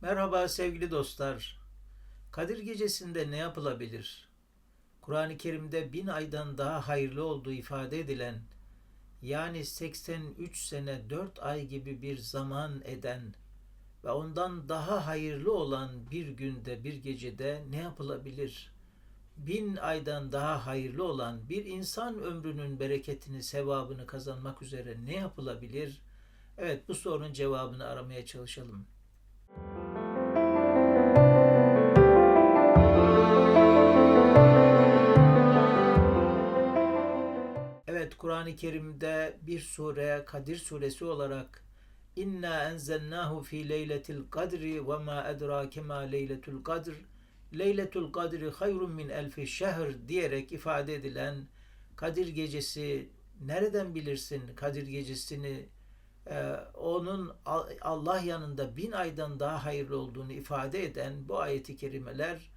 Merhaba sevgili dostlar. Kadir gecesinde ne yapılabilir? Kur'an-ı Kerim'de bin aydan daha hayırlı olduğu ifade edilen, yani 83 sene 4 ay gibi bir zaman eden ve ondan daha hayırlı olan bir günde, bir gecede ne yapılabilir? Bin aydan daha hayırlı olan bir insan ömrünün bereketini, sevabını kazanmak üzere ne yapılabilir? Evet bu sorunun cevabını aramaya çalışalım. Kur'an-ı Kerim'de bir sure Kadir suresi olarak İnna enzelnahu fi leyletil kadri ve ma edrake ma leyletul kadr Leyletul kadri hayrun min elfi şehr diyerek ifade edilen Kadir gecesi nereden bilirsin Kadir gecesini? E, onun Allah yanında bin aydan daha hayırlı olduğunu ifade eden bu ayeti kerimeler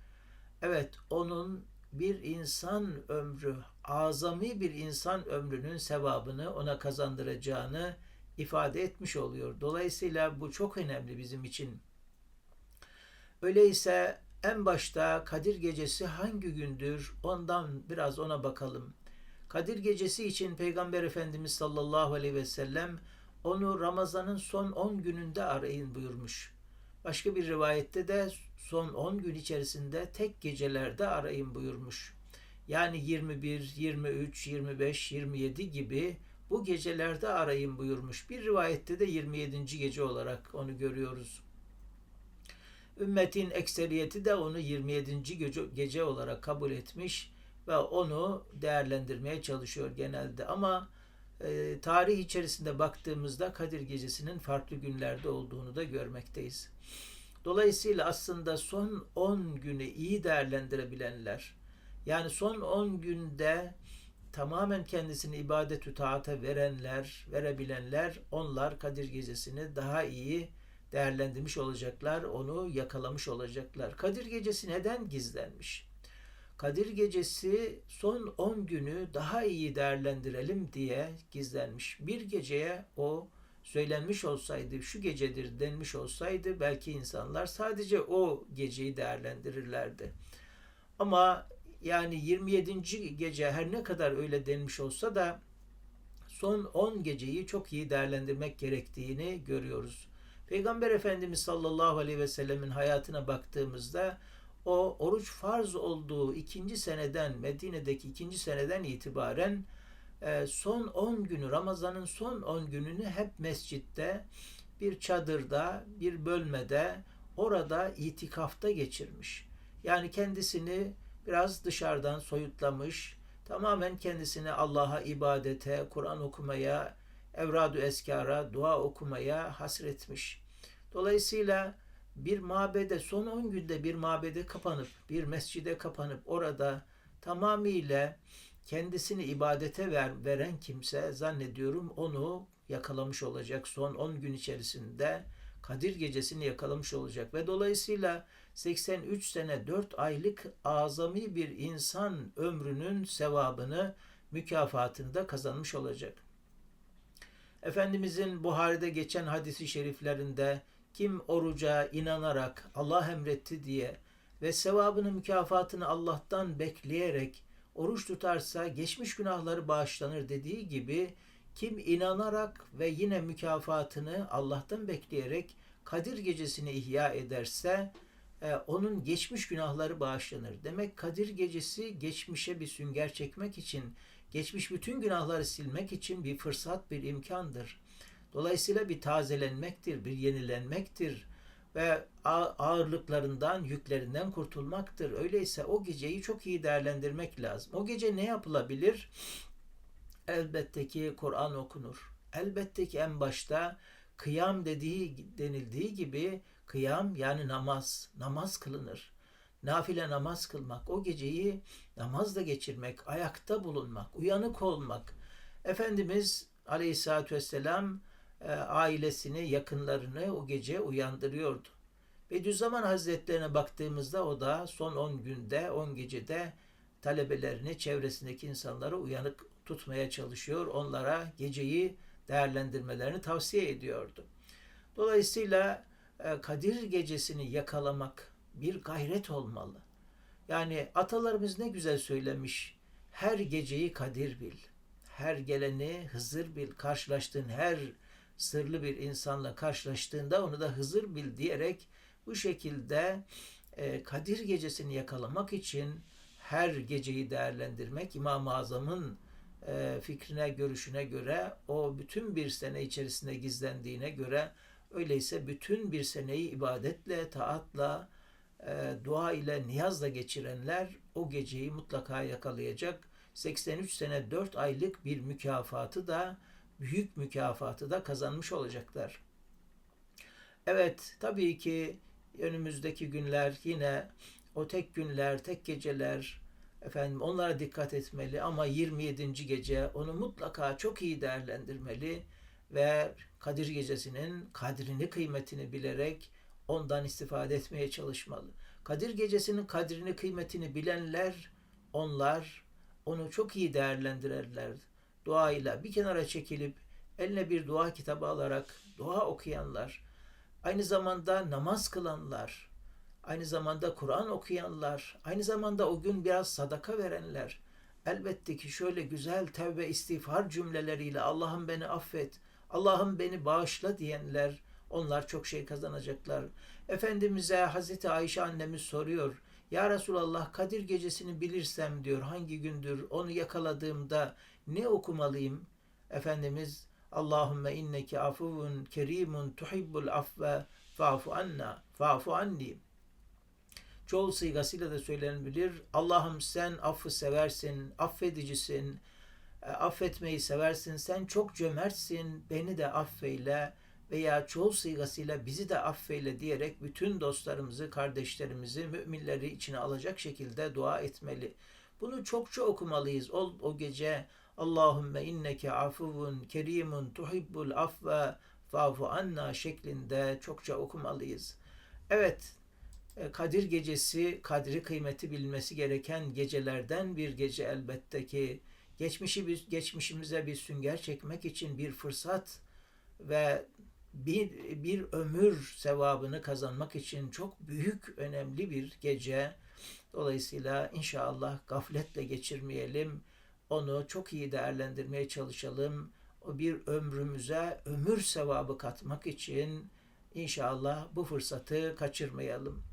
evet onun bir insan ömrü, azami bir insan ömrünün sevabını ona kazandıracağını ifade etmiş oluyor. Dolayısıyla bu çok önemli bizim için. Öyleyse en başta Kadir Gecesi hangi gündür? Ondan biraz ona bakalım. Kadir Gecesi için Peygamber Efendimiz sallallahu aleyhi ve sellem onu Ramazan'ın son 10 gününde arayın buyurmuş. Başka bir rivayette de son 10 gün içerisinde tek gecelerde arayın buyurmuş. Yani 21, 23, 25, 27 gibi bu gecelerde arayın buyurmuş. Bir rivayette de 27. gece olarak onu görüyoruz. Ümmetin ekseriyeti de onu 27. gece, gece olarak kabul etmiş ve onu değerlendirmeye çalışıyor genelde. Ama e, tarih içerisinde baktığımızda Kadir Gecesi'nin farklı günlerde olduğunu da görmekteyiz. Dolayısıyla aslında son 10 günü iyi değerlendirebilenler, yani son 10 günde tamamen kendisini ibadet-ü taata verenler, verebilenler, onlar Kadir Gecesi'ni daha iyi değerlendirmiş olacaklar, onu yakalamış olacaklar. Kadir Gecesi neden gizlenmiş? Kadir Gecesi son 10 günü daha iyi değerlendirelim diye gizlenmiş. Bir geceye o söylenmiş olsaydı, şu gecedir denmiş olsaydı belki insanlar sadece o geceyi değerlendirirlerdi. Ama yani 27. gece her ne kadar öyle denmiş olsa da son 10 geceyi çok iyi değerlendirmek gerektiğini görüyoruz. Peygamber Efendimiz sallallahu aleyhi ve sellemin hayatına baktığımızda o oruç farz olduğu ikinci seneden Medine'deki ikinci seneden itibaren e, son 10 günü Ramazan'ın son 10 gününü hep mescitte bir çadırda bir bölmede orada itikafta geçirmiş. Yani kendisini biraz dışarıdan soyutlamış, tamamen kendisini Allah'a ibadete, Kur'an okumaya, evradu eskara, dua okumaya hasretmiş. Dolayısıyla bir mabede son 10 günde bir mabede kapanıp bir mescide kapanıp orada tamamıyla kendisini ibadete ver, veren kimse zannediyorum onu yakalamış olacak son 10 gün içerisinde Kadir gecesini yakalamış olacak ve dolayısıyla 83 sene 4 aylık azami bir insan ömrünün sevabını mükafatını da kazanmış olacak. Efendimizin Buhari'de geçen hadisi şeriflerinde kim oruca inanarak Allah emretti diye ve sevabını mükafatını Allah'tan bekleyerek oruç tutarsa geçmiş günahları bağışlanır dediği gibi kim inanarak ve yine mükafatını Allah'tan bekleyerek Kadir gecesini ihya ederse e, onun geçmiş günahları bağışlanır. Demek Kadir gecesi geçmişe bir sünger çekmek için, geçmiş bütün günahları silmek için bir fırsat, bir imkandır. Dolayısıyla bir tazelenmektir, bir yenilenmektir ve ağırlıklarından, yüklerinden kurtulmaktır. Öyleyse o geceyi çok iyi değerlendirmek lazım. O gece ne yapılabilir? Elbette ki Kur'an okunur. Elbette ki en başta kıyam dediği denildiği gibi kıyam yani namaz, namaz kılınır. Nafile namaz kılmak, o geceyi namazla geçirmek, ayakta bulunmak, uyanık olmak. Efendimiz Aleyhisselatü Vesselam e, ailesini, yakınlarını o gece uyandırıyordu. Bediüzzaman Hazretlerine baktığımızda o da son 10 günde, 10 gecede talebelerini, çevresindeki insanları uyanık tutmaya çalışıyor. Onlara geceyi değerlendirmelerini tavsiye ediyordu. Dolayısıyla e, Kadir gecesini yakalamak bir gayret olmalı. Yani atalarımız ne güzel söylemiş. Her geceyi kadir bil. Her geleni Hızır bil. Karşılaştığın her sırlı bir insanla karşılaştığında onu da Hızır bil diyerek bu şekilde e, Kadir gecesini yakalamak için her geceyi değerlendirmek İmam-ı Azam'ın e, fikrine, görüşüne göre o bütün bir sene içerisinde gizlendiğine göre öyleyse bütün bir seneyi ibadetle, taatla, e, dua ile, niyazla geçirenler o geceyi mutlaka yakalayacak. 83 sene 4 aylık bir mükafatı da büyük mükafatı da kazanmış olacaklar. Evet, tabii ki önümüzdeki günler yine o tek günler, tek geceler, efendim onlara dikkat etmeli ama 27. gece onu mutlaka çok iyi değerlendirmeli ve Kadir gecesinin kadrini, kıymetini bilerek ondan istifade etmeye çalışmalı. Kadir gecesinin kadrini, kıymetini bilenler onlar onu çok iyi değerlendirirler. Duayla bir kenara çekilip eline bir dua kitabı alarak dua okuyanlar, aynı zamanda namaz kılanlar, aynı zamanda Kur'an okuyanlar, aynı zamanda o gün biraz sadaka verenler, elbette ki şöyle güzel tevbe istiğfar cümleleriyle Allah'ım beni affet, Allah'ım beni bağışla diyenler, onlar çok şey kazanacaklar. Efendimiz'e Hazreti Ayşe annemiz soruyor. Ya Resulallah Kadir gecesini bilirsem diyor hangi gündür onu yakaladığımda ne okumalıyım? Efendimiz Allahümme inneki afuvun kerimun tuhibbul afve fa'fu anna fa'fu anni çoğul sigasıyla da söylenebilir. Allah'ım sen affı seversin, affedicisin, e, affetmeyi seversin, sen çok cömertsin, beni de affeyle veya çoğul sigasıyla bizi de affeyle diyerek bütün dostlarımızı, kardeşlerimizi, müminleri içine alacak şekilde dua etmeli. Bunu çokça okumalıyız. O, o gece Allahümme inneke afuvun kerimun tuhibbul afve fa'fu anna şeklinde çokça okumalıyız. Evet, e, Kadir gecesi, kadri kıymeti bilmesi gereken gecelerden bir gece elbette ki geçmişi geçmişimize bir sünger çekmek için bir fırsat ve bir, bir ömür sevabını kazanmak için çok büyük, önemli bir gece. Dolayısıyla inşallah gafletle geçirmeyelim. Onu çok iyi değerlendirmeye çalışalım. O bir ömrümüze ömür sevabı katmak için inşallah bu fırsatı kaçırmayalım.